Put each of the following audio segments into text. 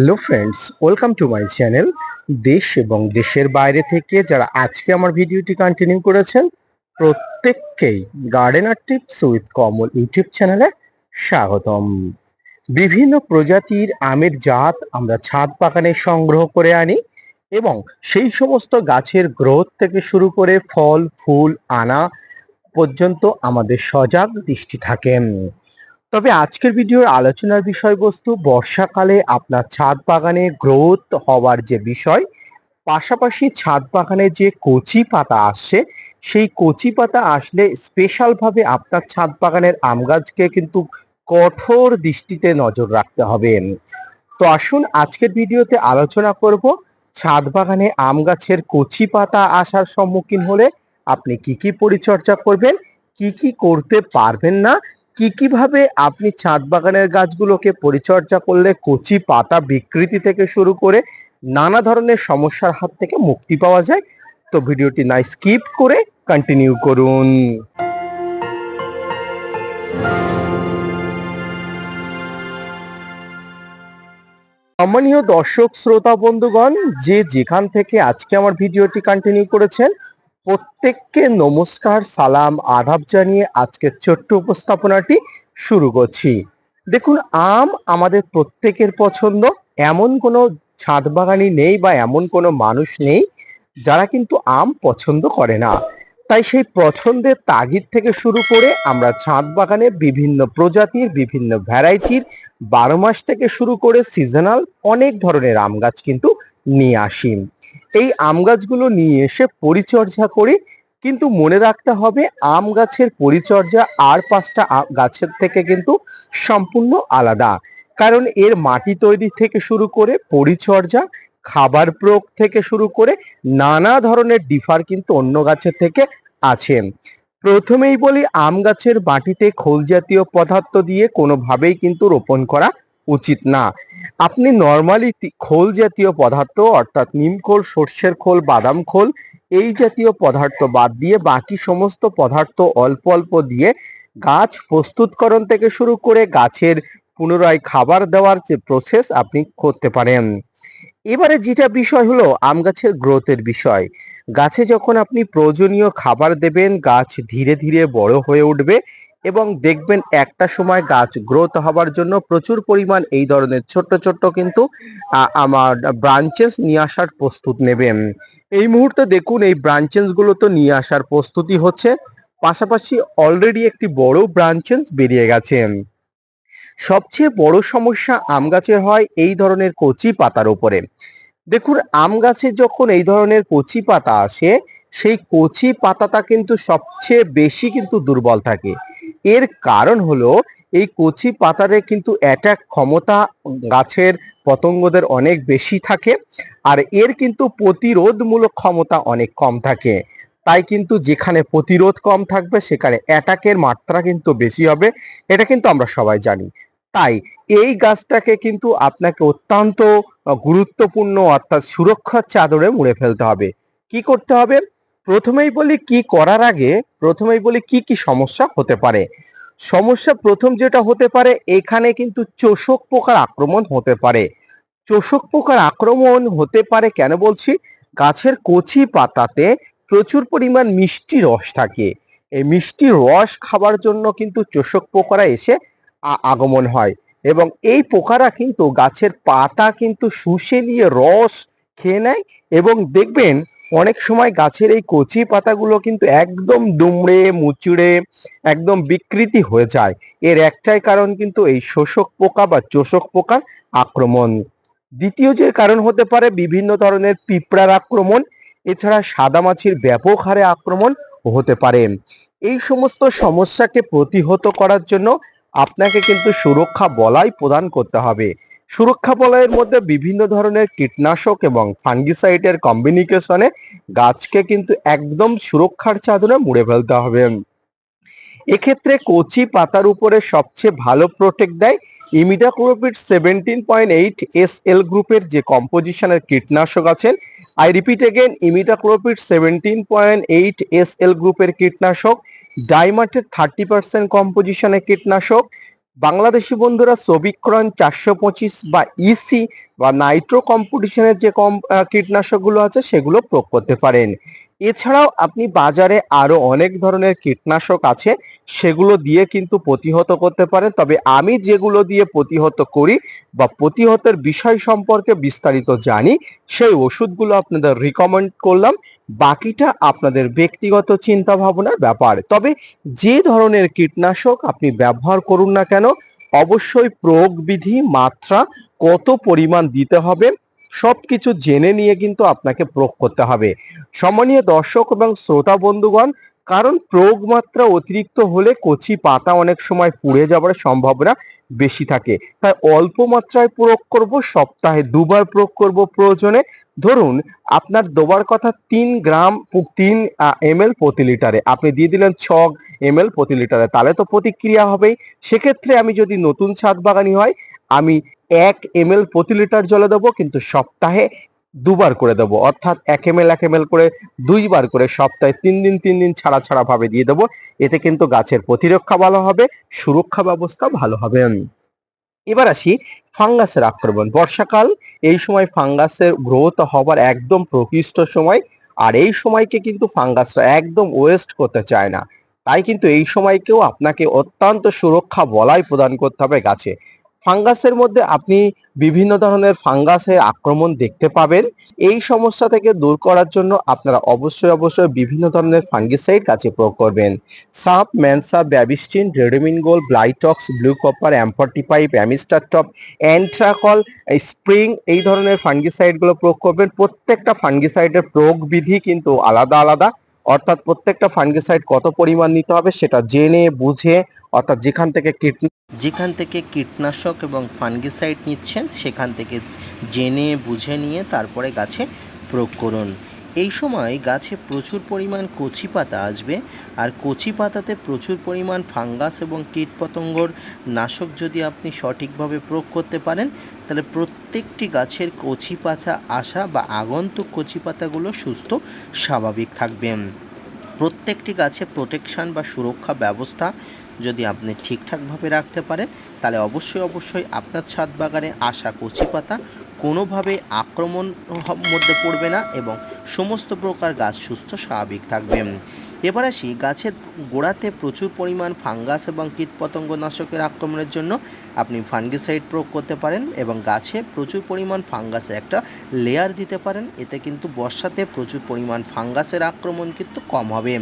Hello friends, welcome to my channel দেশ এবং দেশের বাইরে থেকে যারা আজকে আমার ভিডিওটি কন্টিনিউ করেছেন, প্রত্যেককেই gardener tips with Kamal YouTube চ্যানেলে স্বাগতম। বিভিন্ন প্রজাতির আমের জাত আমরা ছাদ বাগানে সংগ্রহ করে আনি এবং সেই সমস্ত গাছের গ্রোথ থেকে শুরু করে ফল, ফুল, আনা পর্যন্ত আমাদের সজাগ দৃষ্টি থাকেন তবে আজকের ভিডিওর আলোচনার বিষয়বস্তু, বর্ষাকালে আপনার ছাদ বাগানে গ্রোথ হওয়ার যে বিষয়, পাশাপাশি ছাদ বাগানে যে কচি পাতা আসছে, সেই কচি পাতা আসলে স্পেশালভাবে আপনার ছাদ বাগানের আম গাছকে কিন্তু কঠোর দৃষ্টিতে নজর রাখতে হবে। তো আসুন আজকের ভিডিওতে আলোচনা করব, ছাদ বাগানে আম গাছের কচি পাতা আসার সম্মুখীন হলে আপনি কি কি পরিচর্যা করবেন, কি কি করতে পারবেন না কি কীভাবে আপনি ছাদ বাগানের গাছগুলোকে পরিচর্যা করলে কচি পাতা বিকৃতি থেকে শুরু করে নানা ধরনের সমস্যার হাত থেকে মুক্তি পাওয়া যায়? তো ভিডিওটি না স্কিপ করে কন্টিনিউ করুন। সম্মানীয় দর্শক, শ্রোতা, বন্ধুগণ, যে যেখান থেকে আজকে আমার ভিডিওটি কন্টিনিউ করেছেন প্রত্যেককে নমস্কার, সালাম আধাব জানিয়ে আজকের ছোট্ট উপস্থাপনাটি শুরু করছি। দেখুন, আম আমাদের প্রত্যেকের পছন্দ। এমন কোনো ছাদ বাগানই নেই বা এমন কোনো মানুষ নেই যারা কিন্তু আম পছন্দ করে না। তাই সেই পছন্দের তাগিদ থেকে শুরু করে আমরা ছাদ বাগানে বিভিন্ন প্রজাতির, বিভিন্ন ভ্যারাইটির বারো মাস থেকে শুরু করে সিজনাল অনেক ধরনের আম গাছ কিন্তু নিয়ে আসি এই আম গাছগুলো নিয়ে এসে পরিচর্যা করি, কিন্তু মনে রাখতে হবে আম গাছের পরিচর্যা আর পাঁচটা গাছের থেকে কিন্তু সম্পূর্ণ আলাদা। কারণ এর মাটি তৈরি থেকে শুরু করে পরিচর্যা, খাবার প্রয়োগ থেকে শুরু করে নানা ধরনের ডিফার কিন্তু অন্য গাছের থেকে আছে। প্রথমেই বলি, আম গাছের মাটিতে খোল জাতীয় পদার্থ দিয়ে কোনোভাবেই কিন্তু রোপণ করা উচিত না। আপনি নর্মালি খোল জাতীয় পদার্থ, অর্থাৎ নিম খোল, সর্ষের খোল, বাদাম খোল, এই জাতীয় পদার্থ বাদ দিয়ে বাকি সমস্ত পদার্থ অল্প অল্প দিয়ে গাছ প্রস্তুতকরণ থেকে শুরু করে গাছের পুনরায় খাবার দেওয়ার যে প্রসেস আপনি করতে পারেন। এবারে যেটা বিষয় হলো আম গাছের গ্রোথের বিষয়। গাছে যখন আপনি প্রয়োজনীয় খাবার দেবেন, গাছ ধীরে ধীরে বড় হয়ে উঠবে এবং দেখবেন একটা সময় গাছ গ্রোথ হওয়ার জন্য প্রচুর পরিমাণ এই ধরনের ছোট্ট ছোট্ট কিন্তু আমার ব্রাঞ্চেস নিয়ে আসার প্রস্তুত নেবেন। এই মুহূর্তে দেখুন এই ব্রাঞ্চেসগুলো তো নিয়ে আসার প্রস্তুতি হচ্ছে, পাশাপাশি অলরেডি একটি বড় ব্রাঞ্চেস বেরিয়ে গেছে। সবচেয়ে বড় সমস্যা আম গাছের হয় এই ধরনের কচি পাতার উপরে। দেখুন, আম গাছে যখন এই ধরনের কচি পাতা আসে, সেই কচি পাতাটা কিন্তু সবচেয়ে বেশি কিন্তু দুর্বল থাকে। এর কারণ হলো এই কচি পাতারে কিন্তু অ্যাটাক ক্ষমতা গাছের পতঙ্গদের অনেক বেশি থাকে আর এর কিন্তু প্রতিরোধমূলক ক্ষমতা অনেক কম থাকে। তাই কিন্তু যেখানে প্রতিরোধ কম থাকবে সেখানে অ্যাটাকের মাত্রা কিন্তু বেশি হবে, এটা কিন্তু আমরা সবাই জানি। তাই এই গাছটাকে কিন্তু আপনাকে অত্যন্ত গুরুত্বপূর্ণ অর্থাৎ সুরক্ষার চাদরে মুড়ে ফেলতে হবে। কি করতে হবে? প্রথমেই বলি কি করার আগে প্রথমেই বলি কি কি সমস্যা হতে পারে। সমস্যা প্রথম যেটা হতে পারে, এখানে কিন্তু চোষক পোকার আক্রমণ হতে পারে। চোষক পোকার আক্রমণ হতে পারে কেন বলছি? গাছের কচি পাতাতে প্রচুর পরিমাণ মিষ্টি রস থাকে। এই মিষ্টি রস খাবার জন্য কিন্তু চোষক পোকারা এসে আগমন হয়। এবং এই পোকারা কিন্তু গাছের পাতা কিন্তু শুষে নিয়ে রস খেয়ে নেয় এবং দেখবেন অনেক সময় গাছের এই কচি পাতাগুলো কিন্তু একদম দুমড়ে মুচড়ে, একদম বিকৃতি হয়ে যায়। এর একটাই কারণ কিন্তু এই শোষক পোকা বা চোষক পোকার আক্রমণ। দ্বিতীয় যে কারণ হতে পারে বিভিন্ন ধরনের পিঁপড়ার আক্রমণ, এছাড়া সাদামাছির ব্যাপক হারে আক্রমণ হতে পারে। এই সমস্ত সমস্যাকে প্রতিহত করার জন্য আপনাকে কিন্তু সুরক্ষা বলাই প্রদান করতে হবে। সুরক্ষা বলয়ের মধ্যে বিভিন্ন ধরনের কীটনাশক এবং ফাঙ্গিসাইডের কম্বিনিকেশনে গাছকে কিন্তু একদম সুরক্ষার চাদরে মুড়ে ফেলতে হবে। এক্ষেত্রে কচি পাতার উপরে সবচেয়ে ভালো প্রোটেক্ট দেয় imidacloprid seventeen point eight S L গ্রুপের যে কম্পোজিশনের কীটনাশক আছেন। I repeat again imidacloprid seventeen point eight S L গ্রুপের কীটনাশক, ডাইমার্টের থার্টি পার্সেন্ট কম্পোজিশনের কীটনাশক বাংলাদেশি বন্ধুরা সবিক্রন চারশো পঁচিশ বা ইসি বা নাইট্রো কম্পিটিশনের যে কম কীটনাশকগুলো আছে সেগুলো প্রয়োগ করতে পারেন। এছাড়াও আপনি বাজারে আরও অনেক ধরনের কীটনাশক আছে, সেগুলো দিয়ে কিন্তু প্রতিহত করতে পারেন। তবে আমি যেগুলো দিয়ে প্রতিহত করি বা প্রতিহতের বিষয় সম্পর্কে বিস্তারিত জানি, সেই ওষুধগুলো আপনাদের রিকমেন্ড করলাম। বাকিটা আপনাদের ব্যক্তিগত চিন্তা ভাবনার ব্যাপার। তবে যে ধরনের কীটনাশক আপনি ব্যবহার করুন না কেন, অবশ্যই প্রয়োগ বিধি মাত্রা কত পরিমাণ দিতে হবে সবকিছু জেনে নিয়ে কিন্তু আপনাকে প্রয়োগ করতে হবে। সম্মানীয় দর্শক এবং শ্রোতা বন্ধুগণ, কারণ প্রয়োগ মাত্রা অতিরিক্ত হলে কচি পাতা অনেক সময় পুড়ে যাওয়ার সম্ভাবনা বেশি থাকে। তাই অল্প মাত্রায় প্রয়োগ করব, সপ্তাহে দুবার প্রয়োগ করব প্রয়োজনে। ধরুন, আপনার দেওয়ার কথা তিন গ্রাম তিন এম প্রতি লিটারে। আপনি দিয়ে দিলেন ছ এম এল প্রতি লিটারে। তাহলে তো প্রতিক্রিয়া হবেই। সেক্ষেত্রে আমি যদি নতুন ছাদ বাগানি হয়, আমি এক এম প্রতি লিটার জলে দেবো, কিন্তু সপ্তাহে দুবার করে দেবো। অর্থাৎ এক এম এল এক এম এল করে দুইবার করে সপ্তাহে তিন দিন তিন দিন ছাড়া ছাড়া ভাবে দিয়ে দেবো। এতে কিন্তু গাছের প্রতিরক্ষা ভালো হবে, সুরক্ষা ব্যবস্থা ভালো হবে আমি। এবার আসি ফাঙ্গাসের আক্রমণ। বর্ষাকাল, এই সময় ফাঙ্গাসের গ্রোথ হবার একদম প্রকৃষ্ট সময়, আর এই সময়কে কিন্তু ফাঙ্গাসরা একদম ওয়েস্ট করতে চায় না। তাই কিন্তু এই সময়কেও আপনাকে অত্যন্ত সুরক্ষা বলাই প্রদান করতে হবে গাছে। ফাঙ্গাসের মধ্যে আপনি বিভিন্ন ধরনের ফাঙ্গাসের আক্রমণ দেখতে পাবেন। এই সমস্যা থেকে দূর করার জন্য আপনারা অবশ্যই অবশ্যই বিভিন্ন ধরনের ফাঙ্গিসাইড গাছে প্রয়োগ করবেন। সাপ, ম্যানসা, Bavistin, Ridomil gold Blitox, blue copper অ্যাম্পার্টি পাইপ অ্যামিস্টার টপ, অ্যান্ট্রাকল স্প্রিং, এই ধরনের ফাঙ্গিসাইডগুলো প্রয়োগ করবেন। প্রত্যেকটা ফাঙ্গিসাইডের প্রয়োগ বিধি কিন্তু আলাদা আলাদা। অর্থাৎ প্রত্যেকটা ফাঙ্গিসাইড কত পরিমাণ নিতে হবে সেটা জেনে, বুঝে, অর্থাৎ যেখান থেকে কীট যেখান থেকে কীটনাশক এবং ফাঙ্গিসাইড নিচ্ছেন, সেখান থেকে জেনে, বুঝে নিয়ে তারপরে গাছে প্রয়োগ করুন। এই সময় গাছে প্রচুর পরিমাণ কচি পাতা আসবে। আর কচি পাতাতে প্রচুর পরিমাণ ফাঙ্গাস এবং কীটপতঙ্গর নাশক যদি আপনি সঠিকভাবে প্রয়োগ করতে পারেন তাহলে প্রত্যেকটি গাছের কচি পাতা আসা বা আগন্তুক কচি পাতাগুলো সুস্থ, স্বাভাবিক থাকবে। প্রত্যেকটি গাছে প্রোটেকশন বা সুরক্ষা ব্যবস্থা যদি আপনি ঠিকঠাকভাবে রাখতে পারেন, তাহলে অবশ্যই অবশ্যই আপনার ছাদ বাগানে আসা কচি পাতা কোনোভাবে আক্রমণ মধ্যে পড়বে না এবং সমস্ত প্রকার গাছ সুস্থ, স্বাভাবিক থাকবে। এবার আসি গাছের গোড়াতে প্রচুর পরিমাণ ফাঙ্গাস এবং কীটপতঙ্গ নাশকের আক্রমণের জন্য আপনি ফাঙ্গিসাইড প্রয়োগ করতে পারেন এবং গাছে প্রচুর পরিমাণ ফাঙ্গাসের একটা লেয়ার দিতে পারেন। এতে কিন্তু বর্ষাতে প্রচুর পরিমাণ ফাঙ্গাসের আক্রমণ কিন্তু কম হবে।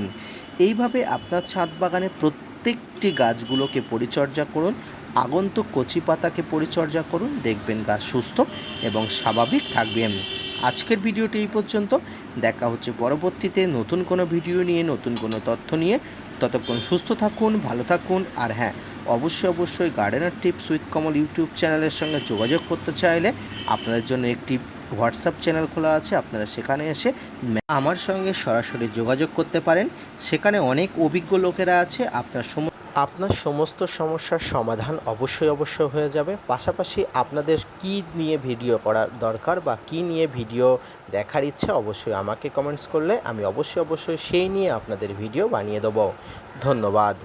এইভাবে আপনার ছাদ বাগানে প্রত্যেকটি গাছগুলোকে পরিচর্যা করুন, আগন্তুক কচি পাতাকে পরিচর্যা করুন, দেখবেন গাছ সুস্থ এবং স্বাভাবিক থাকবে। আজকের ভিডিওটি এই পর্যন্ত। দেখা হচ্ছে পরবর্তীতে নতুন কোনো ভিডিও নিয়ে, নতুন কোনো তথ্য নিয়ে। ততক্ষণ সুস্থ থাকুন, ভালো থাকুন। আর হ্যাঁ অবশ্যই অবশ্যই gardener tips with Kamal YouTube চ্যানেলের সঙ্গে যোগাযোগ করতে চাইলে আপনাদের জন্য একটি হোয়াটসঅ্যাপ চ্যানেল খোলা আছে। আপনারা সেখানে এসে আমার সঙ্গে সরাসরি যোগাযোগ করতে পারেন। সেখানে অনেক অভিজ্ঞ লোকেরা আছে। আপনার সম আপনার সমস্ত সমস্যার সমাধান অবশ্যই অবশ্যই হয়ে যাবে। পাশাপাশি আপনাদের কি নিয়ে ভিডিও করার দরকার বা কি নিয়ে ভিডিও দেখার ইচ্ছে অবশ্যই আমাকে কমেন্টস করলে আমি অবশ্যই অবশ্যই সেই নিয়ে আপনাদের ভিডিও বানিয়ে দেবো। ধন্যবাদ।